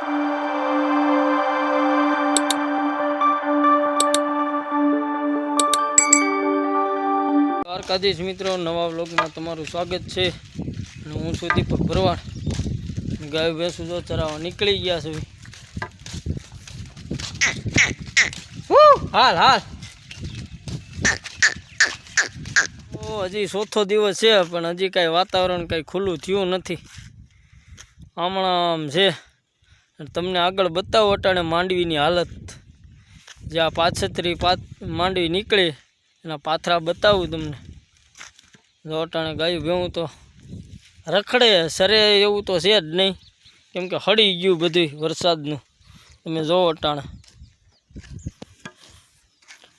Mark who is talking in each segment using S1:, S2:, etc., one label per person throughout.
S1: દ્વારકાધીશ મિત્રો, નવા વ્લોગમાં તમારું સ્વાગત છે. અને હું છું દીપક ભરવાડ. ગાય ભેંસું જો ચરાવવા નીકળી ગયા છે. હાલ હાલ. ઓ, હજી ચોથો દિવસ છે, પણ હજી કાંઈ વાતાવરણ કાંઈ ખુલ્લું થયું નથી. હમણાં આમ છે. તમને આગળ બતાવો અટાણે માંડવીની હાલત. જે આ પાછતરી પાત, માંડવી નીકળી. એના પાથરા બતાવું તમને. જો અટાણે ગાયું ભેવું તો રખડે, સરે એવું તો છે જ નહીં. કેમ કે હળી ગયું બધું વરસાદનું. તમે જોવો અટાણે.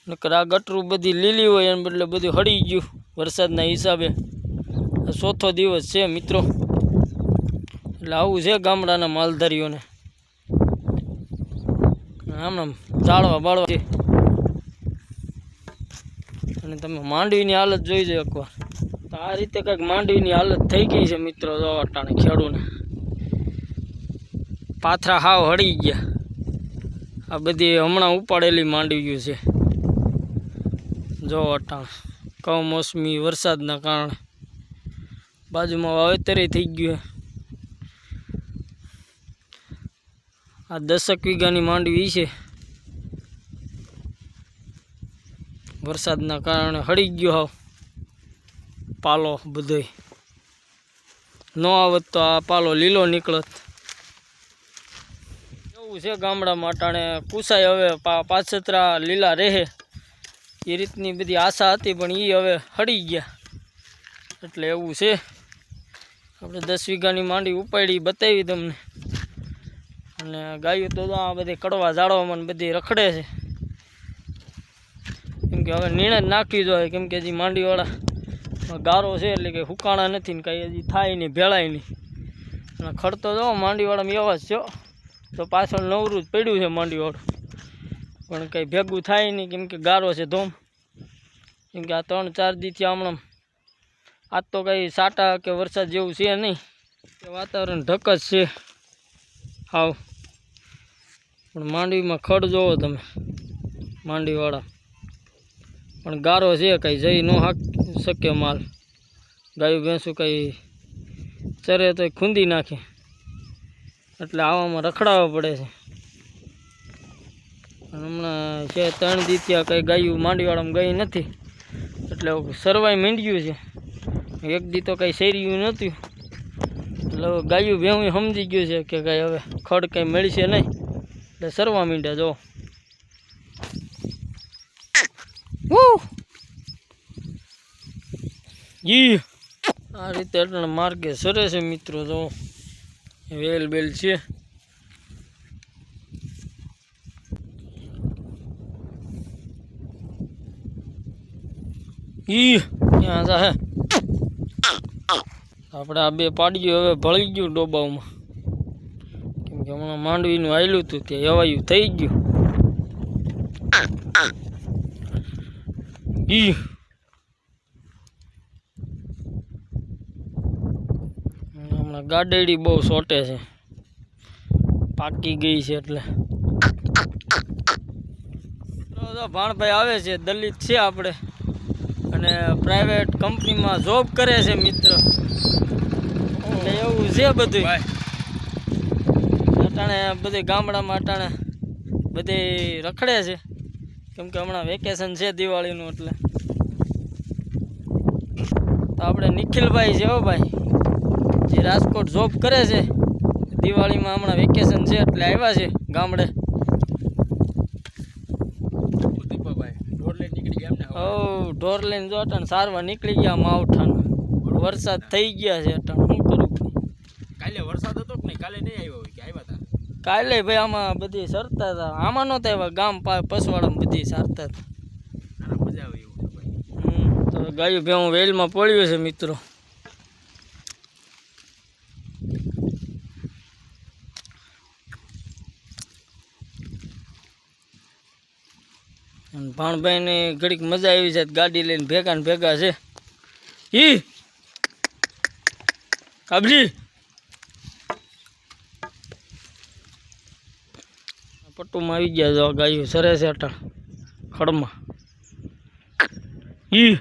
S1: નકર આ ગટરું બધી લીલી હોય એને બદલે બધું હળી ગયું વરસાદના હિસાબે. ચોથો દિવસ છે મિત્રો. એટલે આવું છે ગામડાના માલધારીઓને. આમ જાળવા બાળવા અને તમે માંડવીની હાલત જોઈ જાય એકવાર. તો આ રીતે કંઈક માંડવીની હાલત થઈ ગઈ છે મિત્રો જો ખેડૂને. પાથરા હાવ હળી ગયા. આ બધી હમણાં ઉપાડેલી માંડવીઓ છે. જો કમોસમી વરસાદના કારણે. બાજુમાં વાવેતરે થઈ ગયું આ દસક વીઘાની માંડવી છે. વરસાદના કારણે હળી ગયો હાવ પાલો બધોય ન આવત તો આ પાલો લીલો નીકળત. એવું છે ગામડામાં અટાણે કુસાય હવે પાછતરા લીલા રહે. એ રીતની બધી આશા હતી પણ એ હવે હળી ગયા. એટલે એવું છે. આપણે દસ વીઘાની માંડી ઉપાડી બતાવી તમને. અને ગાયું તો આ બધી કડવા ઝાડવામાં બધી રખડે છે. કેમ કે હવે નિર્ણય જ નાખવી જોઈએ, કેમ કે હજી માંડીવાળા ગારો છે એટલે કે હુકાણા નથી ને કાંઈ હજી થાય નહીં, ભેળાય નહીં. અને ખડતો જો માંડીવાળામાં એવા જ છો તો પાછળ નવરું જ પડ્યું છે માંડીવાળું. પણ કંઈ ભેગું થાય નહીં, કેમ કે ગારો છે ધોમ. કેમ કે આ ત્રણ ચાર દીથી હમણાં. આજ તો કંઈ સાટા કે વરસાદ જેવું છે નહીં. વાતાવરણ ઢક જ છે. હાવ. પણ માંડવીમાં ખડ જોવો તમે, માંડવીવાળા. પણ ગારો છે, કંઈ જઈ ન હાક શકે માલ. ગાયું ભેંસું કંઈ ચરે તો ખૂંદી નાખે. એટલે આવામાં રખડાવવા પડે છે. હમણાં છે, ત્રણ દીત્યા કંઈ ગાયું માંડવીવાળામાં ગઈ નથી. એટલે સરવાઈ માંડ્યું છે. એક દી તો કંઈ શેર્યું નહોતું. એટલે ગાયું ભેવું સમજી ગયું છે કે કાંઈ હવે ખડ કંઈ મળશે નહીં. એટલે સરવા માંડ્યા જો! ઈ આ રીતે અટણ માર્ગે સરે છે મિત્રો જો. વેલ બેલ છે. ઈ ત્યાં જા આપણે આ બે પાડ્યું હવે ભળી ગયું કે હમણાં માંડવીનું આવેલું હતું તે એવાયું થઈ ગયું. ઈ. હમણાં ગાડેડી બહુ સોટે છે. પાકી ગઈ છે એટલે. ભાણભાઈ આવે છે, દલિત છે આપણે. અને પ્રાઇવેટ કંપનીમાં જોબ કરે છે મિત્ર. એવું છે બધું અટાણે બધે ગામડામાં અટાણે બધે રખડે છે. કેમ કે હમણાં વેકેશન છે દિવાળીનું એટલે. તો આપણે નિખિલભાઈ છે હો ભાઈ. જે રાજકોટ જોબ કરે છે. દિવાળીમાં હમણાં વેકેશન છે એટલે આવ્યા છે ગામડે. ઓ ઢોર લઈને જો અટાણ સારવા નીકળી ગયા માવઠાના વરસાદ થઈ ગયા છે અટાણ શું કરું?
S2: કાલે વરસાદ હતો કે નહીં? કાલે નહીં આવ્યો કે? આવ્યા હતા?
S1: કાલે ભાઈ આમાં બધી સરતા હતા આમાં નહોતા એવા ગામ પસવાડામાં બધી સારતા હતા
S2: ના ના, ભાઈ.
S1: તો ગાયું ભેવું વેલમાં પડ્યું છે મિત્રો. અને ભાણભાઈને ઘડીક મજા આવી છે ગાડી લઈને ભેગા ને ભેગા છે. ઈ! કાબલી પટ્ટુમાં આવી ગયા જો ગાયું સરે છે અટાણ ખડમાં. ઈ.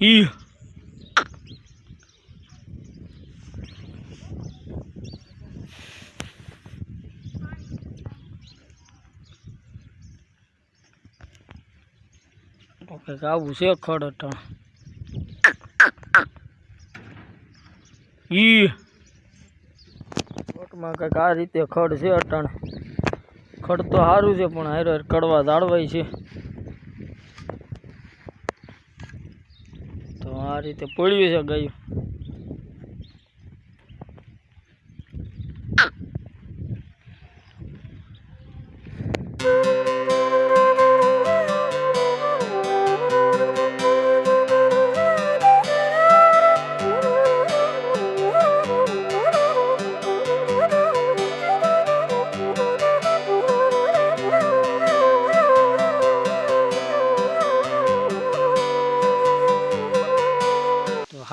S1: ઈ. ઓકે આવું છે ખડ અટાણ ઈ. કોટમાં કંઈક આ રીતે ખડ છે અટાણ. ખડ તો સારું છે, પણ હારો કડવા દાળવાય છે. તો આ રીતે પડ્યું છે ગાયું.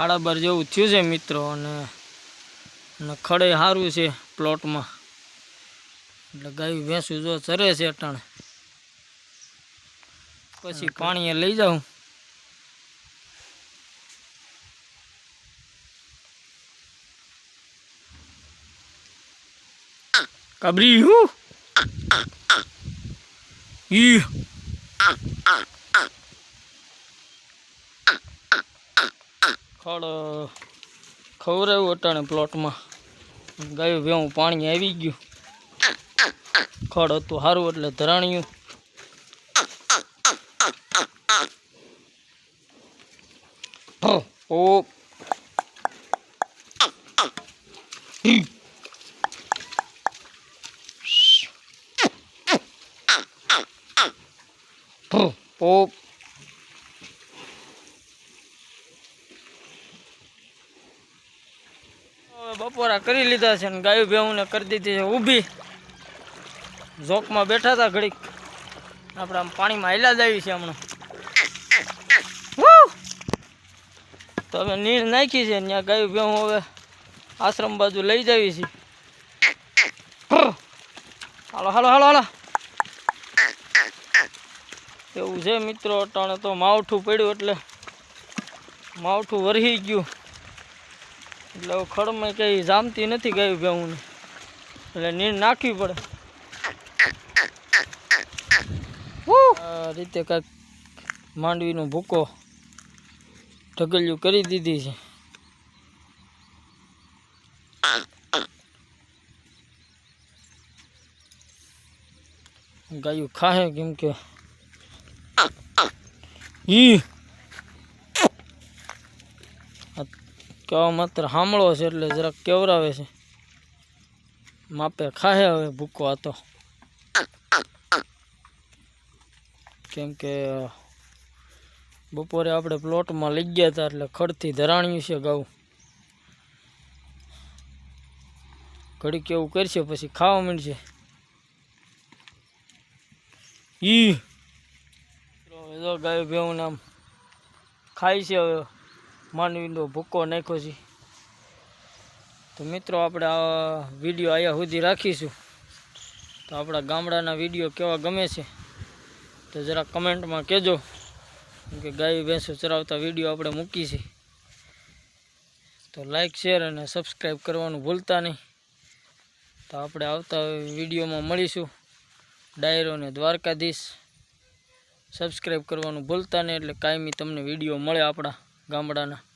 S1: સાડા બાર જેવું થયું છે મિત્રો અને અને ખડે સારું છે પ્લોટમાં. એટલે ગાયું ભેંસું જો ચરે છે અટાણે. પછી પાણીએ લઈ જાઉં. કબરી હું. ઈ. ખડ ખવરાયું અટાણે પ્લોટમાં ગાયું ભેવું પાણી આવી ગયું. ખડ હતું સારું એટલે ધરાણ્યું. ઓ. ઓ ઓ હવે બપોરા કરી લીધા છે ને ગાયું ભેહુંને કરી દીધી છે. ઊભી. ઝોકમાં બેઠા હતા ઘડીક. આપણે આમ પાણીમાં હેલા જ આવી છે હમણાં! તો હવે નીર નાખી છે ત્યાં ગાયું ભેહું હવે આશ્રમ બાજુ લઈ જાવી છે. હાલો હાલો હાલો હાલો. એવું છે મિત્રો, અટાણે તો માવઠું પડ્યું એટલે માવઠું વરહી ગયું. એટલે ખડમાં કંઈ જામતી નથી ગાયું ભેહું એટલે નીર નાખવી પડે. આ રીતે કંઈક માંડવીનો ભૂકો ઢગલિયું કરી દીધી છે. ગાયું ખાહે કેમ કે? ઈ કહેવા માત્ર સાંભળો છે એટલે જરાક કેવરાવે છે. માપે ખાહે હવે ભૂકો હતો કેમ કે, બપોરે આપણે પ્લોટમાં લઈ ગયા હતા એટલે ખડથી ધરાણ્યું છે ગાઉ. ઘડીક એવું કરશે, પછી ખાવા માંડશે. ઈ. ગાયું ભેવું આમ ખાય છે હવે. માનવીનો ભૂકો નાખ્યો છે. તો મિત્રો આપણે આ વીડિયો અહીંયા સુધી રાખીશું. તો આપણા ગામડાના વીડિયો કેવા ગમે છે, તો જરા કમેન્ટમાં કહેજો. કે ગાય, ભેંસો ચરાવતા વીડિયો આપણે મૂકી છે. તો લાઈક શેર અને સબસ્ક્રાઈબ કરવાનું ભૂલતા નહીં. તો આપણે આવતા વિડીયોમાં મળીશું. ડાયરો ને દ્વારકાધીશ. સબસ્ક્રાઈબ કરવાનું ભૂલતા નહીં એટલે કાયમી તમને વીડિયો મળે આપણા. ગામડાના.